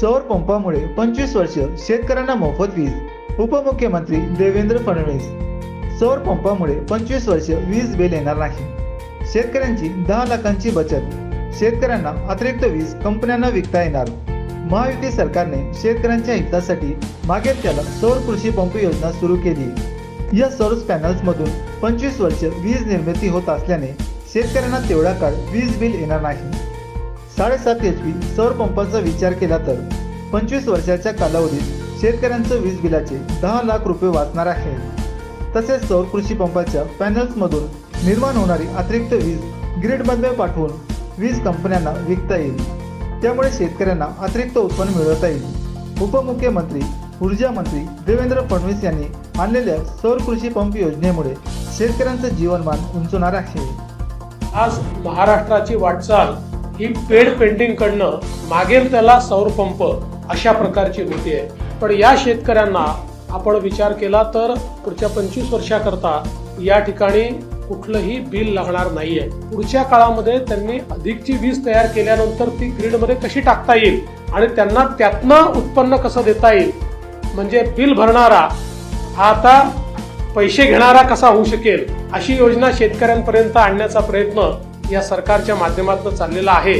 सौर पंपामुळे पंचवीस वर्ष शेतकऱ्यांना मोफत वीज उपमुख्यमंत्री देवेंद्र फडणवीस. सौर पंपामुळे पंचवीस वर्ष वीज बिल येणार नाही. शेतकऱ्यांची दहा लाखांची बचत. शेतकऱ्यांना अतिरिक्त वीज कंपन्यांना विकता येणार. महायुती सरकारने शेतकऱ्यांच्या हितासाठी मागे त्याला सौर कृषी पंप योजना सुरू केली. या सौर पॅनल्समधून पंचवीस वर्ष वीज निर्मिती होत असल्याने शेतकऱ्यांना तेवढा काळ वीज बिल येणार नाही. साडेसात एच पी सौर पंपाचा विचार केला तर पंचवीस वर्षाच्या कालावधीत शेतकऱ्यांचं वीज बिलाचे दहा लाख रुपये वाचणार आहे. तसेच सौर कृषी पंपाच्या पॅनल्समधून निर्माण होणारी अतिरिक्त वीज ग्रीडमध्ये पाठवून वीज कंपन्यांना विकता येईल. त्यामुळे शेतकऱ्यांना अतिरिक्त उत्पन्न मिळवता येईल. उपमुख्यमंत्री ऊर्जा मंत्री देवेंद्र फडणवीस यांनी आणलेल्या सौर कृषी पंप योजनेमुळे शेतकऱ्यांचं जीवनमान उंचवणार आहे. आज महाराष्ट्राची वाटचाल ही पेड पेंटिंग कडनं मागेल त्याला सौर पंप अशा प्रकारची होती. आहे पण या शेतकऱ्यांना आपण विचार केला तर पुढच्या पंचवीस वर्षाकरता या ठिकाणी कुठलंही बिल लागणार नाहीये. पुढच्या काळामध्ये त्यांनी अधिकची वीज तयार केल्यानंतर ती ग्रीडमध्ये कशी टाकता येईल आणि त्यांना त्यातनं उत्पन्न कसं देता येईल? म्हणजे बिल भरणारा हा आता पैसे घेणारा कसा होऊ शकेल अशी योजना शेतकऱ्यांपर्यंत आणण्याचा प्रयत्न या सरकारच्या माध्यमातून चाललेला आहे.